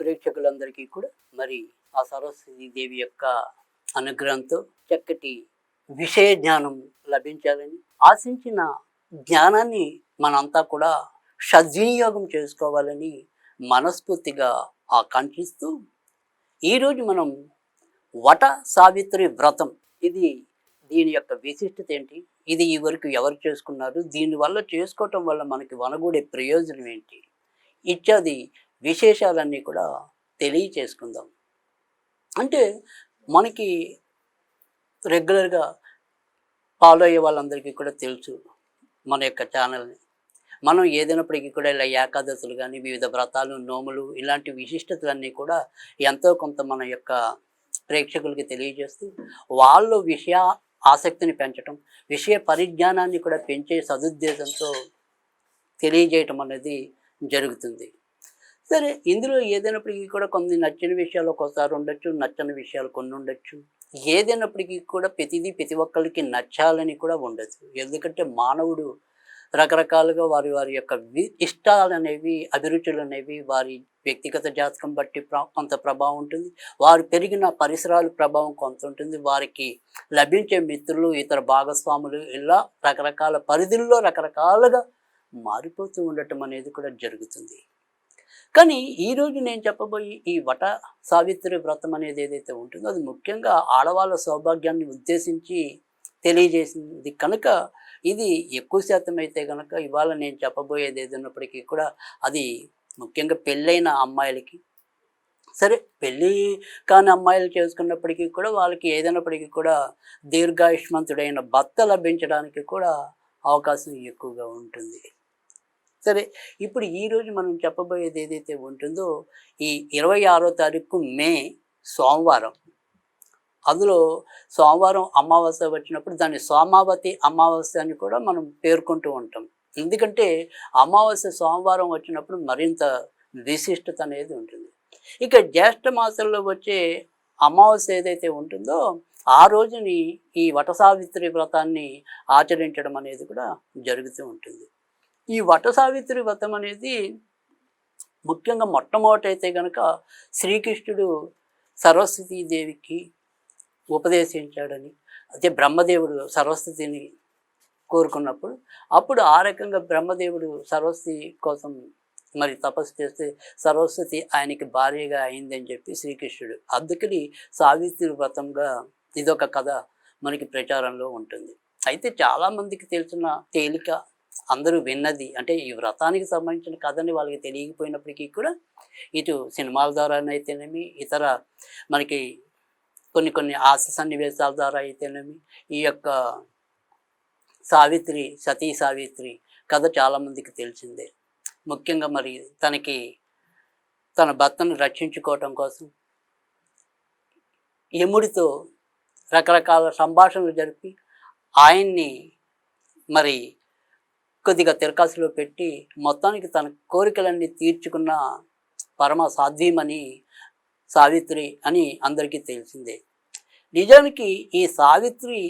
ప్రేక్షకులందరికీ కూడా మరి ఆ సరస్వతి దేవి యొక్క అనుగ్రహంతో చక్కటి విషయ జ్ఞానం లభించాలని ఆశించిన జ్ఞానాన్ని మనంతా కూడా సద్వినియోగం చేసుకోవాలని మనస్ఫూర్తిగా ఆకాంక్షిస్తూ ఈరోజు మనం వట సావిత్రి వ్రతం. ఇది దీని యొక్క విశిష్టత ఏంటి? ఇది ఈ వరకు ఎవరు చేసుకున్నారు? దీనివల్ల చేసుకోవటం వల్ల మనకి వనగూడే ప్రయోజనం ఏంటి? ఇత్యాది విశేషాలన్నీ కూడా తెలియచేసుకుందాం. అంటే మనకి రెగ్యులర్గా ఫాలో అయ్యే వాళ్ళందరికీ కూడా తెలుసు మన యొక్క ఛానల్ని. మనం ఏదైనప్పటికీ కూడా ఇలా ఏకాదశులు కానీ వివిధ వ్రతాలు నోములు ఇలాంటి విశిష్టతలన్నీ కూడా ఎంతో కొంత మన యొక్క ప్రేక్షకులకి తెలియజేస్తూ వాళ్ళు విషయ ఆసక్తిని పెంచటం విషయ పరిజ్ఞానాన్ని కూడా పెంచే సదుద్దేశంతో తెలియజేయటం అనేది జరుగుతుంది. సరే ఇందులో ఏదైనప్పటికీ కూడా కొన్ని నచ్చిన విషయాలు ఒకసారి ఉండొచ్చు నచ్చని విషయాలు కొన్ని ఉండొచ్చు. ఏదైనప్పటికీ కూడా ప్రతిదీ ప్రతి ఒక్కరికి నచ్చాలని కూడా ఉండదు. ఎందుకంటే మానవుడు రకరకాలుగా వారి వారి యొక్క ఇష్టాలు అనేవి అభిరుచులు అనేవి వారి వ్యక్తిగత జాతకం బట్టి కొంత ప్రభావం ఉంటుంది. వారు పెరిగిన పరిసరాల ప్రభావం కొంత ఉంటుంది. వారికి లభించే మిత్రులు ఇతర భాగస్వాములు ఇలా రకరకాల పరిధుల్లో రకరకాలుగా మారిపోతూ ఉండటం అనేది కూడా జరుగుతుంది. కానీ ఈరోజు నేను చెప్పబోయి ఈ వట సావిత్రి వ్రతం అనేది ఏదైతే ఉంటుందో అది ముఖ్యంగా ఆడవాళ్ళ సౌభాగ్యాన్ని ఉద్దేశించి తెలియజేసింది. కనుక ఇది ఎక్కువ శాతం అయితే కనుక ఇవాళ నేను చెప్పబోయేది ఏదైనప్పటికీ కూడా అది ముఖ్యంగా పెళ్ళైన అమ్మాయిలకి సరే పెళ్ళి కాని అమ్మాయిలు చేసుకున్నప్పటికీ కూడా వాళ్ళకి ఏదైనప్పటికీ కూడా దీర్ఘాయుష్మంతుడైన భర్త లభించడానికి కూడా అవకాశం ఎక్కువగా ఉంటుంది. సరే ఇప్పుడు ఈరోజు మనం చెప్పబోయేది ఏదైతే ఉంటుందో ఈ ఇరవై ఆరో తారీఖు మే సోమవారం. అందులో సోమవారం అమావాస్య వచ్చినప్పుడు దాన్ని సోమావతి అమావాస్య అని కూడా మనం పేర్కొంటూ ఉంటాం. ఎందుకంటే అమావాస్య సోమవారం వచ్చినప్పుడు మరింత విశిష్టత అనేది ఉంటుంది. ఇక జ్యేష్ఠ మాసంలో వచ్చే అమావాస్య ఏదైతే ఉంటుందో ఆ రోజుని ఈ వటసావిత్రి వ్రతాన్ని ఆచరించడం అనేది కూడా జరుగుతూ ఉంటుంది. ఈ వట సావిత్రి వ్రతం అనేది ముఖ్యంగా మొట్టమొదటైతే కనుక శ్రీకృష్ణుడు సరస్వతీదేవికి ఉపదేశించాడని అదే బ్రహ్మదేవుడు సరస్వతిని కోరుకున్నప్పుడు అప్పుడు ఆ రకంగా బ్రహ్మదేవుడు సరస్వతి కోసం మరి తపస్సు చేస్తే సరస్వతి ఆయనకి భార్యగా అయిందని చెప్పి శ్రీకృష్ణుడు అందుకని సావిత్రి వ్రతంగా ఇదొక కథ మనకి ప్రచారంలో ఉంటుంది. అయితే చాలామందికి తెలిసిన తేలిక అందరూ విన్నది. అంటే ఈ వ్రతానికి సంబంధించిన కథని వాళ్ళకి తెలియకపోయినప్పటికీ కూడా ఇటు సినిమాల ద్వారానైతేనేమి ఇతర మనకి కొన్ని కొన్ని ఆశ సన్నివేశాల ద్వారా అయితేనేమి ఈ యొక్క సావిత్రి సతీ సావిత్రి కథ చాలామందికి తెలిసిందే. ముఖ్యంగా మరి తనకి తన భర్తను రక్షించుకోవటం కోసం యముడితో రకరకాల సంభాషణలు జరిపి ఆయన్ని మరి కొద్దిగా తిరకాసులో పెట్టి మొత్తానికి తన కోరికలన్నీ తీర్చుకున్న పరమ సాధ్యమని సావిత్రి అని అందరికీ తెలిసిందే. నిజానికి ఈ సావిత్రి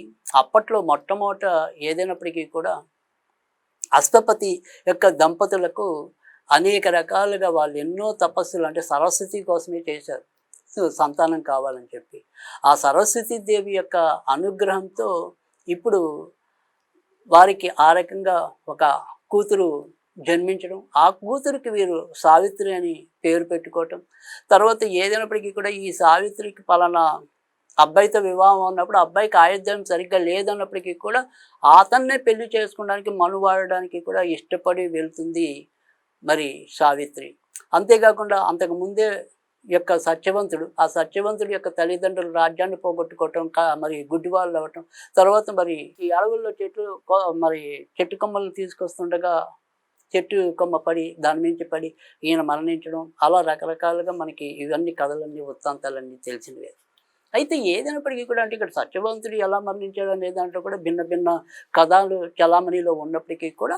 అప్పట్లో మొట్టమొదట ఏదైనప్పటికీ కూడా అష్టపతి యొక్క దంపతులకు అనేక రకాలుగా వాళ్ళు ఎన్నో తపస్సులు అంటే సరస్వతి కోసమే చేశారు. సంతానం కావాలని చెప్పి. ఆ సరస్వతి దేవి యొక్క అనుగ్రహంతో ఇప్పుడు వారికి ఆ రకంగా ఒక కూతురు జన్మించడం ఆ కూతురికి వీరు సావిత్రి అని పేరు పెట్టుకోవటం. తర్వాత ఏదైనప్పటికీ కూడా ఈ సావిత్రికి పలానా అబ్బాయితో వివాహం ఉన్నప్పుడు అబ్బాయికి ఆయుధ్యం సరిగ్గా లేదన్నప్పటికీ కూడా అతన్నే పెళ్ళి చేసుకోవడానికి మనువాడడానికి కూడా ఇష్టపడి వెళ్తుంది మరి సావిత్రి. అంతేకాకుండా అంతకు ముందే యొక్క సత్యవంతుడు. ఆ సత్యవంతుడి యొక్క తల్లిదండ్రులు రాజ్యాన్ని పోగొట్టుకోవటం కా- మరి గుడ్డివాళ్ళు అవ్వటం తర్వాత మరి ఈ అడవుల్లో చెట్లు మరి చెట్టు కొమ్మలు తీసుకొస్తుండగా చెట్టు కొమ్మ పడి దాని నుంచి పడి ఈయన మరణించడం అలా రకరకాలుగా మనకి ఇవన్నీ కథలన్నీ వృత్తాంతాలన్నీ తెలిసినవే. అయితే ఏదైనప్పటికీ కూడా అంటే ఇక్కడ సత్యవంతుడు ఎలా మరణించాడు అనే దాంట్లో కూడా భిన్న భిన్న కథలు చలామణిలో ఉన్నప్పటికీ కూడా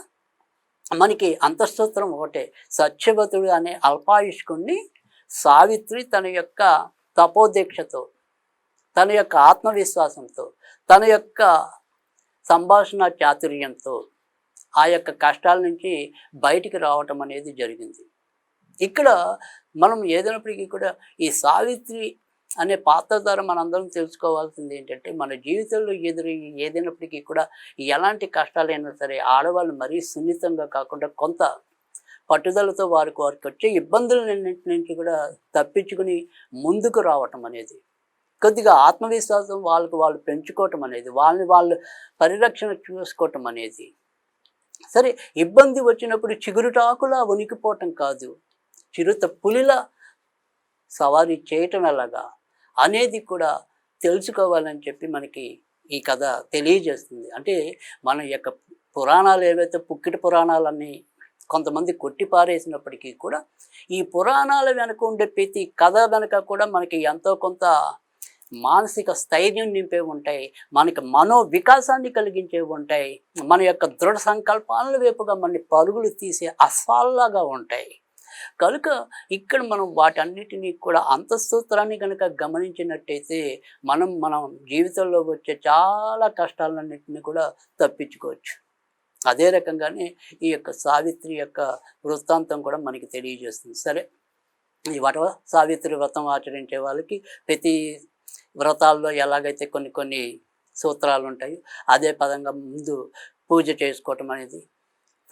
మనకి అంతఃసూత్రం ఒకటే. సత్యవతుడు అనే అల్పాయుష్కుణ్ణి సావిత్రి తన యొక్క తపోదీక్షతో తన యొక్క ఆత్మవిశ్వాసంతో తన యొక్క సంభాషణ చాతుర్యంతో ఆ యొక్క కష్టాల నుంచి బయటికి రావటం అనేది జరిగింది. ఇక్కడ మనం ఏదైనప్పటికీ కూడా ఈ సావిత్రి అనే పాత్ర ద్వారా మనందరం తెలుసుకోవాల్సింది ఏంటంటే మన జీవితంలో ఎదురు ఏదైనప్పటికీ కూడా ఎలాంటి కష్టాలైనా సరే ఆడవాళ్ళు మరీ సున్నితంగా కాకుండా కొంత పట్టుదలతో వారికి వారికి వచ్చే ఇబ్బందులన్నింటి నుంచి కూడా తప్పించుకుని ముందుకు రావటం అనేది కొద్దిగా ఆత్మవిశ్వాసం వాళ్ళకు వాళ్ళు పెంచుకోవటం అనేది వాళ్ళని వాళ్ళు పరిరక్షణ చూసుకోవటం అనేది. సరే ఇబ్బంది వచ్చినప్పుడు చిగురుటాకులా ఉనికిపోవటం కాదు. చిరుత పులిలా సవారీ చేయటం ఎలాగా అనేది కూడా తెలుసుకోవాలని చెప్పి మనకి ఈ కథ తెలియజేస్తుంది. అంటే మన యొక్క పురాణాలు ఏవైతే పుక్కిటి పురాణాలన్నీ కొంతమంది కొట్టి పారేసినప్పటికీ కూడా ఈ పురాణాల వెనుక ఉండే ప్రతి కథ వెనక కూడా మనకి ఎంతో కొంత మానసిక స్థైర్యం నింపే ఉంటాయి. మనకి మనో వికాసాన్ని కలిగించే ఉంటాయి. మన యొక్క దృఢ సంకల్పాల వైపుగా మన పరుగులు తీసే అస్వాల్లాగా ఉంటాయి. కనుక ఇక్కడ మనం వాటన్నిటినీ కూడా అంతఃసూత్రాన్ని కనుక గమనించినట్టయితే మనం మనం జీవితంలో వచ్చే చాలా కష్టాలన్నింటినీ కూడా తప్పించుకోవచ్చు. అదే రకంగానే ఈ యొక్క సావిత్రి యొక్క వృత్తాంతం కూడా మనకి తెలియజేస్తుంది. సరే ఈ వట సావిత్రి వ్రతం ఆచరించే వాళ్ళకి ప్రతి వ్రతాల్లో ఎలాగైతే కొన్ని కొన్ని సూత్రాలు ఉంటాయి అదే పదంగా ముందు పూజ చేసుకోవటం అనేది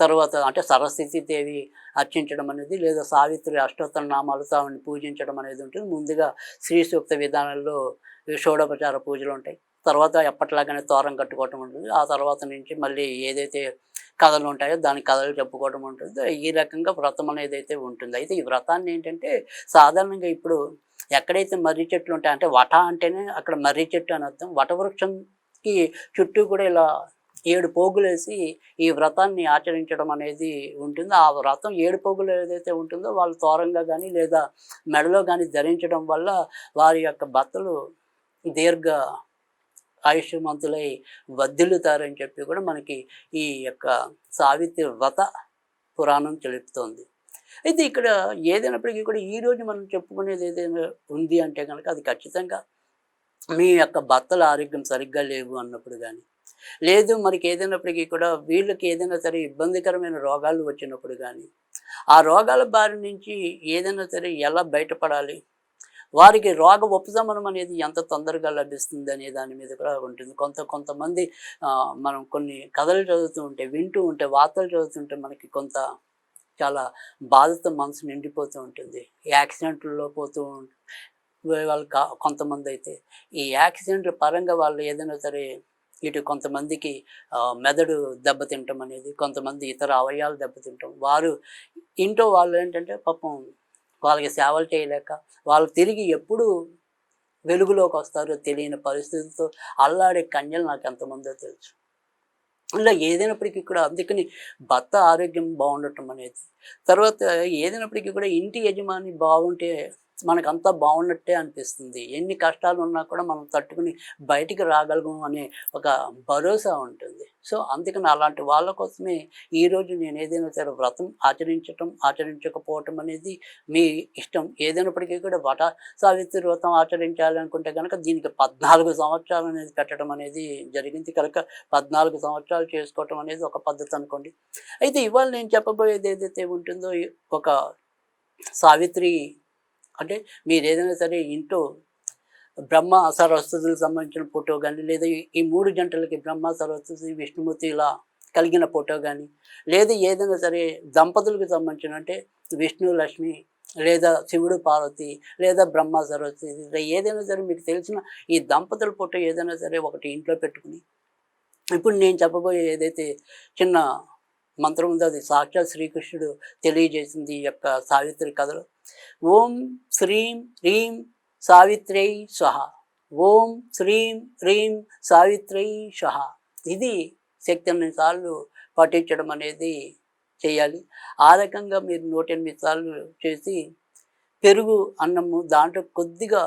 తర్వాత అంటే సరస్వతి దేవి అర్చించడం అనేది లేదా సావిత్రి అష్టోత్తర నామాలతో ఆవిడని పూజించడం అనేది ఉంటుంది. ముందుగా శ్రీ సూక్త విధానంలో షోడోపచార పూజలు ఉంటాయి. తర్వాత ఎప్పటిలాగానే తోరం కట్టుకోవటం ఉంటుంది. ఆ తర్వాత నుంచి మళ్ళీ ఏదైతే కథలు ఉంటాయో దాని కథలు చెప్పుకోవడం ఉంటుంది. ఈ రకంగా వ్రతం అనేది అయితే ఉంటుంది. అయితే ఈ వ్రతాన్ని ఏంటంటే సాధారణంగా ఇప్పుడు ఎక్కడైతే మర్రి చెట్లు ఉంటాయి అంటే వట అంటేనే అక్కడ మర్రి చెట్టు అని అర్థం. వటవృక్షంకి చుట్టూ కూడా ఇలా ఏడు పోగులేసి ఈ వ్రతాన్ని ఆచరించడం అనేది ఉంటుంది. ఆ వ్రతం ఏడు పోగులు ఏదైతే ఉంటుందో వాళ్ళు తోరంగా కానీ లేదా మెడలో కానీ ధరించడం వల్ల వారి యొక్క భర్తలు దీర్ఘ ఆయుష్మంతులై వర్ధిల్లుతారని చెప్పి కూడా మనకి ఈ యొక్క సావిత్రి వ్రత పురాణం తెలుపుతోంది. అయితే ఇక్కడ ఏదైనప్పటికీ కూడా ఈరోజు మనం చెప్పుకునేది ఏదైనా ఉంది అంటే కనుక అది ఖచ్చితంగా మీ యొక్క భర్తల ఆరోగ్యం సరిగ్గా లేవు అన్నప్పుడు కానీ లేదు మనకి ఏదైనప్పటికీ కూడా వీళ్ళకి ఏదైనా సరే ఇబ్బందికరమైన రోగాలు వచ్చినప్పుడు కానీ ఆ రోగాల బారి నుంచి ఏదైనా సరే ఎలా బయటపడాలి? వారికి రోగ ఉపశమనం అనేది ఎంత తొందరగా లభిస్తుంది అనే దాని మీద కూడా ఉంటుంది. కొంత కొంతమంది మనం కొన్ని కథలు చదువుతూ ఉంటే వింటూ ఉంటే వార్తలు చదువుతుంటే మనకి కొంత చాలా బాధతో మనసు నిండిపోతూ ఉంటుంది. యాక్సిడెంట్లలో పోతూ ఉం- వాళ్ళు కా- కొంతమంది అయితే ఈ యాక్సిడెంట్ల పరంగా వాళ్ళు ఏదైనా సరే ఇటు కొంతమందికి మెదడు దెబ్బతింటం అనేది కొంతమంది ఇతర అవయవాలు దెబ్బతింటాం. వారు ఇంట్లో వాళ్ళు ఏంటంటే పాపం వాళ్ళకి సేవలు చేయలేక వాళ్ళు తిరిగి ఎప్పుడు వెలుగులోకి వస్తారో తెలియని పరిస్థితులతో అల్లాడే కన్యలు నాకు ఎంతమందో తెలుసు. ఇలా ఏదైనప్పటికీ కూడా అందుకని భర్త ఆరోగ్యం బాగుండటం అనేది తర్వాత ఏదైనప్పటికీ కూడా ఇంటి యజమాని బాగుంటే మనకంతా బాగున్నట్టే అనిపిస్తుంది. ఎన్ని కష్టాలు ఉన్నా కూడా మనం తట్టుకుని బయటికి రాగలము అనే ఒక భరోసా ఉంటుంది. సో అందుకని అలాంటి వాళ్ళ కోసమే ఈరోజు నేను ఏదైనా సరే వ్రతం ఆచరించటం ఆచరించకపోవటం అనేది మీ ఇష్టం. ఏదైనప్పటికీ కూడా వట సావిత్రి వ్రతం ఆచరించాలనుకుంటే కనుక దీనికి పద్నాలుగు సంవత్సరాలు అనేది పెట్టడం అనేది జరిగింది. కనుక పద్నాలుగు సంవత్సరాలు చేసుకోవటం అనేది ఒక పద్ధతి అనుకోండి. అయితే ఇవాళ నేను చెప్పబోయేది ఏదైతే ఉంటుందో ఒక సావిత్రి అంటే మీరు ఏదైనా సరే ఇంట్లో బ్రహ్మ సరస్వతులకు సంబంధించిన ఫోటో కానీ లేదా ఈ- మూడు జంటలకి బ్రహ్మ సరస్వతి విష్ణుమూర్తి ఇలా కలిగిన ఫోటో కానీ లేదా ఏదైనా సరే దంపతులకు సంబంధించిన అంటే విష్ణు లక్ష్మి లేదా శివుడు పార్వతి లేదా బ్రహ్మ సరస్వతి ఏదైనా సరే మీకు తెలిసిన ఈ దంపతుల ఫోటో ఏదైనా సరే ఒకటి ఇంట్లో పెట్టుకుని. ఇప్పుడు నేను చెప్పబోయే ఏదైతే చిన్న మంత్రం ఉంది అది సాక్షాత్ శ్రీకృష్ణుడు తెలియజేసింది ఈ యొక్క సావిత్రి కథలో. ఓం శ్రీం హ్రీం సావిత్రై స్వహ. ఓం శ్రీం హ్రీం సావిత్రై స్వహ. ఇది శక్తి ఎనిమిది సార్లు పఠించడం అనేది చేయాలి. ఆ రకంగా మీరు నూట ఎనిమిది సార్లు చేసి పెరుగు అన్నము దాంట్లో కొద్దిగా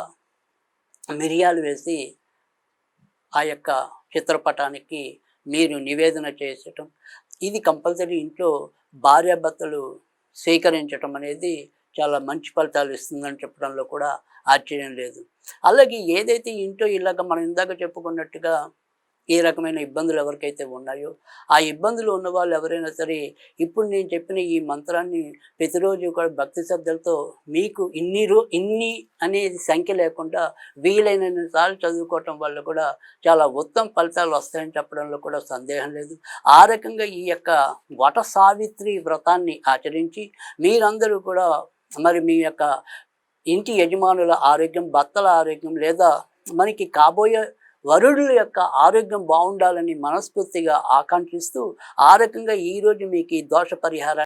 మిరియాలు వేసి ఆ యొక్క చిత్రపటానికి మీరు నివేదన చేసటం ఇది కంపల్సరీ ఇంట్లో భార్యాభర్తలు స్వీకరించటం అనేది చాలా మంచి ఫలితాలు ఇస్తుందని చెప్పడంలో కూడా ఆశ్చర్యం లేదు. అలాగే ఏదైతే ఇంట్లో ఇలాగ మనం ఇందాక చెప్పుకున్నట్టుగా ఏ రకమైన ఇబ్బందులు ఎవరికైతే ఉన్నాయో ఆ ఇబ్బందులు ఉన్న వాళ్ళు ఎవరైనా సరే ఇప్పుడు నేను చెప్పిన ఈ మంత్రాన్ని ప్రతిరోజు కూడా భక్తి శ్రద్ధలతో మీకు ఇన్ని రో ఇన్ని అనేది సంఖ్య లేకుండా వీలైనన్ని సార్లు చదువుకోవటం వల్ల కూడా చాలా ఉత్తమ ఫలితాలు వస్తాయని చెప్పడంలో కూడా సందేహం లేదు. ఆ రకంగా ఈ యొక్క వట సావిత్రి వ్రతాన్ని ఆచరించి మీరందరూ కూడా మరి మీ యొక్క ఇంటి యజమానుల ఆరోగ్యం భర్తల ఆరోగ్యం లేదా మనకి కాబోయే వరుడుల యొక్క ఆరోగ్యం బాగుండాలని మనస్ఫూర్తిగా ఆకాంక్షిస్తూ ఆ రకంగా ఈరోజు మీకు ఈ దోష పరిహారాన్ని